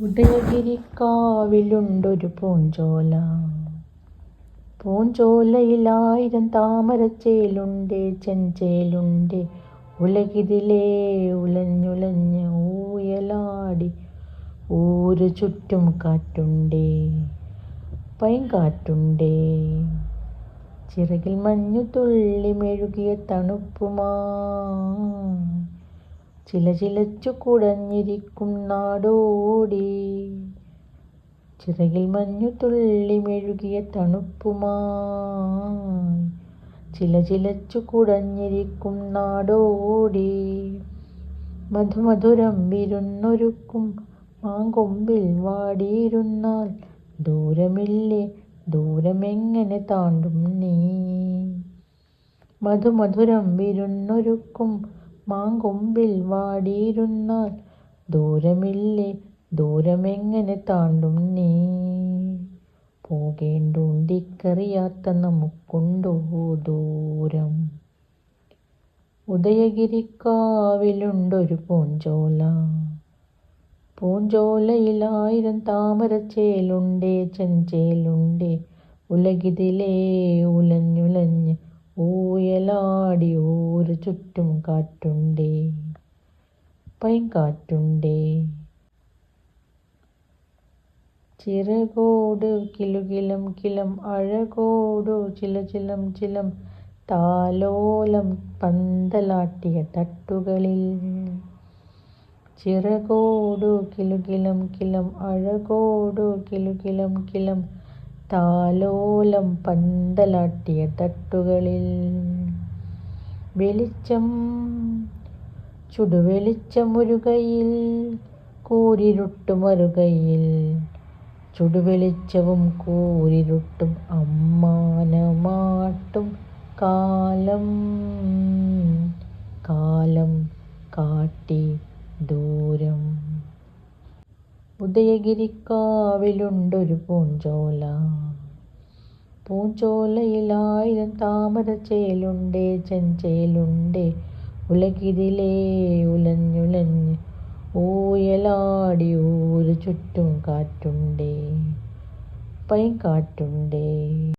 ഉദയഗിരിക്കാവിലുണ്ടൊരു പൂഞ്ചോല. പൂഞ്ചോലയിലായിരം താമരച്ചേലുണ്ട് ചെഞ്ചേലുണ്ട്. ഉലകിതിലേ ഉലഞ്ഞുലഞ്ഞ് ഊയലാടി ഊരു ചുറ്റും കാറ്റുണ്ടേ പൈങ്കാറ്റുണ്ടേ ചിറകിൽ മഞ്ഞു തുള്ളി മെഴുകിയ തണുപ്പുമാ. ചില ചിലച്ചു കുടഞ്ഞിരിക്കും നാടോടി. ചിറകിൽ മഞ്ഞു തുള്ളി മെഴുകിയ തണുപ്പുമായി ചിലചിലച്ചു കുടഞ്ഞിരിക്കും നാടോടി. മധുമധുരം വിരുന്നൊരുക്കും മാങ്കൊമ്പിൽ വാടിയിരുന്നാൽ ദൂരമില്ലേ ദൂരമെങ്ങനെ താണ്ടും നീ? മധുമധുരം വിരുന്നൊരുക്കും മാങ്കൊമ്പിൽ വാടിയിരുന്നാൽ ദൂരമില്ലേ ദൂരമെങ്ങനെ താണ്ടും നീ? പോകേണ്ടുണ്ടിക്കറിയാത്ത നമുക്കുണ്ടോ ദൂരം? ഉദയഗിരിക്കാവിലുണ്ടൊരു പൂഞ്ചോല. പൂഞ്ചോലയിലായിരം താമരച്ചേലുണ്ടേ ചെഞ്ചേലുണ്ടേ. ഉലകിതിലേ ഉലഞ്ഞുലഞ്ഞ് ഊയലാടി ഊര് ചുറ്റും കാറ്റുണ്ടേ. പൈങ്കാറ്റുണ്ടേ ചിറകോട് കിലുകിലം കിലം അഴകോടു ചില ചിലം ചിലം താലോലം പന്തലാട്ടിയ തട്ടുകളിൽ. ചിറകോടു കിലുകിലം കിലം അഴകോടു കിലുകിലം കിലം താലോലം പന്തലാട്ടിയ തട്ടുകളിൽ. വെളിച്ചം ചുടുവെളിച്ചമൊരു കയ്യിൽ കൂരിരുട്ടുമൊരു കയ്യിൽ ചുടുവെളിച്ചവും കൂരിരുട്ടും അമ്മാനമാട്ടും കാലം കാലം കാട്ടി ദൂരം. ഉദയഗിരിക്കാവിലുണ്ടൊരു പൂഞ്ചോല പൂഞ്ചോലയിലായിരം താമരച്ചേലുണ്ടേ ചെഞ്ചേലുണ്ടേ. ഉലകിതിലേ ഉലഞ്ഞുലഞ്ഞ് ഊയലാടി ഊരു ചുറ്റും കാറ്റുണ്ടേ പൈങ്കാറ്റുണ്ടേ